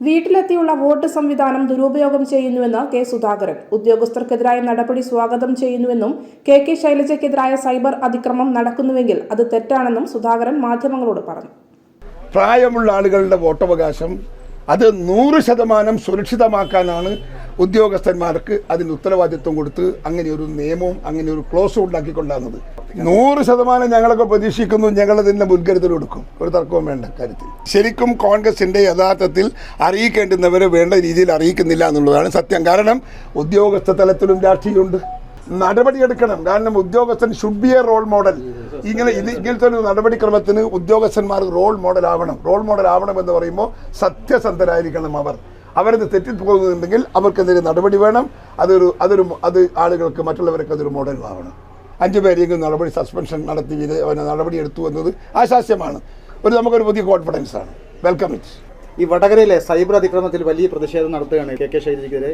വീട്ടിലെത്തിയുള്ള vote സംവിധാനം ദുരുപയോഗം ചെയ്യുന്നുവെന്ന് കെ സുധാകരൻ. ഉദ്യോഗസ്ഥർക്കെതിരായ നടപടി സ്വാഗതം ചെയ്യുന്നുവെന്നും കെ കെ ശൈലജയ്ക്കെതിരായ സൈബർ അതിക്രമം നടക്കുന്നുവെങ്കിൽ അത് തെറ്റാണെന്നും സുധാകരൻ മാധ്യമങ്ങളോട് പറഞ്ഞു. പ്രായമുള്ള ആളുകളുടെ വോട്ടവകാശം അത് നൂറ് ശതമാനം സുരക്ഷിതമാക്കാനാണ് ഉദ്യോഗസ്ഥന്മാർക്ക് അതിന് ഉത്തരവാദിത്വം കൊടുത്ത് അങ്ങനെ ഒരു നിയമവും അങ്ങനെ ഒരു ക്ലോസും ഉണ്ടാക്കിക്കൊണ്ടാകുന്നത് നൂറ് ശതമാനം ഞങ്ങളൊക്കെ പ്രതീക്ഷിക്കുന്നു ഞങ്ങൾ ഇതിന്റെ മുൻകരുതൽ എടുക്കും. ഒരു തർക്കവും വേണ്ട കാര്യത്തിൽ. ശരിക്കും കോൺഗ്രസിന്റെ യഥാർത്ഥത്തിൽ അറിയിക്കേണ്ടുന്നവരെ വേണ്ട രീതിയിൽ അറിയിക്കുന്നില്ല എന്നുള്ളതാണ് സത്യം. കാരണം ഉദ്യോഗസ്ഥ തലത്തിലും രാഷ്ട്രീയമുണ്ട്. നടപടിയെടുക്കണം കാരണം ഉദ്യോഗസ്ഥൻ should be a role model ഇങ്ങനെ ഇത് ഇങ്ങനത്തെ ഒരു നടപടിക്രമത്തിന് ഉദ്യോഗസ്ഥന്മാർ റോൾ മോഡൽ ആവണം. റോൾ മോഡൽ ആവണം എന്ന് പറയുമ്പോൾ സത്യസന്ധരായിരിക്കണം അവർ. അവരത് തെറ്റിപ്പോകുന്നുണ്ടെങ്കിൽ അവർക്കെതിരെ നടപടി വേണം. അതൊരു അതൊരു അത് ആളുകൾക്ക് മറ്റുള്ളവർക്ക് അതൊരു മോഡൽ ആവണം. അഞ്ചു പേരെങ്കിലും നടപടി സസ്പെൻഷൻ നടത്തി നടപടി എടുത്തു എന്നത് ആശാസ്യമാണ് ഒരു നമുക്കൊരു പുതിയ കോൺഫിഡൻസ് ആണ്. വെൽക്കം ഇറ്റ് ഈ വടകരയിലെ സൈബർ അതിക്രമത്തിൽ വലിയ പ്രതിഷേധം നടത്തുകയാണ് കെ കെ ശൈലജയ്ക്കെതിരെ.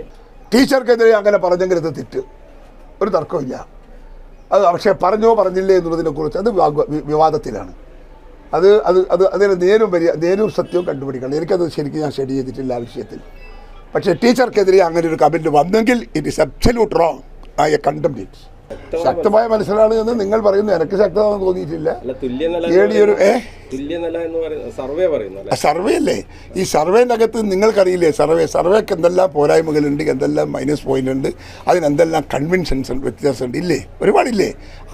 ടീച്ചർക്കെതിരെ അങ്ങനെ പറഞ്ഞെങ്കിൽ ഇത് തെറ്റ്. ഒരു തർക്കമില്ല അത് പക്ഷേ പറഞ്ഞോ പറഞ്ഞില്ലേ എന്നുള്ളതിനെ കുറിച്ച് അത് വിവാദത്തിലാണ്. അത് അത് അത് അതിന് നേരും വരിക നേരും സത്യവും കണ്ടുപിടിക്കണം. എനിക്കത് ശരിക്കും ഞാൻ സ്റ്റഡി ചെയ്തിട്ടില്ല ആ വിഷയത്തിൽ. പക്ഷേ ടീച്ചർക്കെതിരെ അങ്ങനെ ഒരു കമന്റ് വന്നെങ്കിൽ it is absolute wrong I uh condemn it ശക്തമായ മനസ്സിലാണ് എന്ന് നിങ്ങൾ പറയുന്നു. എനിക്ക് ശക്തമാണെന്ന് തോന്നിയിട്ടില്ല. സർവേ അല്ലെ? ഈ സർവേന്റെ അകത്ത് നിങ്ങൾക്കറിയില്ലേ സർവേ സർവേക്ക് എന്തെല്ലാം പോരായ്മകളുണ്ട് എന്തെല്ലാം മൈനസ് പോയിന്റ് ഉണ്ട് അതിനെന്തെല്ലാം കൺവിൻഷൻസ് ഉണ്ട് വ്യത്യാസമുണ്ട് ഇല്ലേ? ഒരുപാടില്ലേ?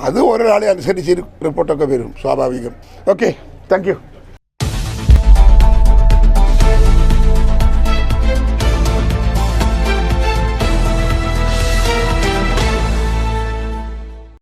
അത് ഓരോരാളെ അനുസരിച്ച് റിപ്പോർട്ടൊക്കെ വരും സ്വാഭാവികം. Okay thank you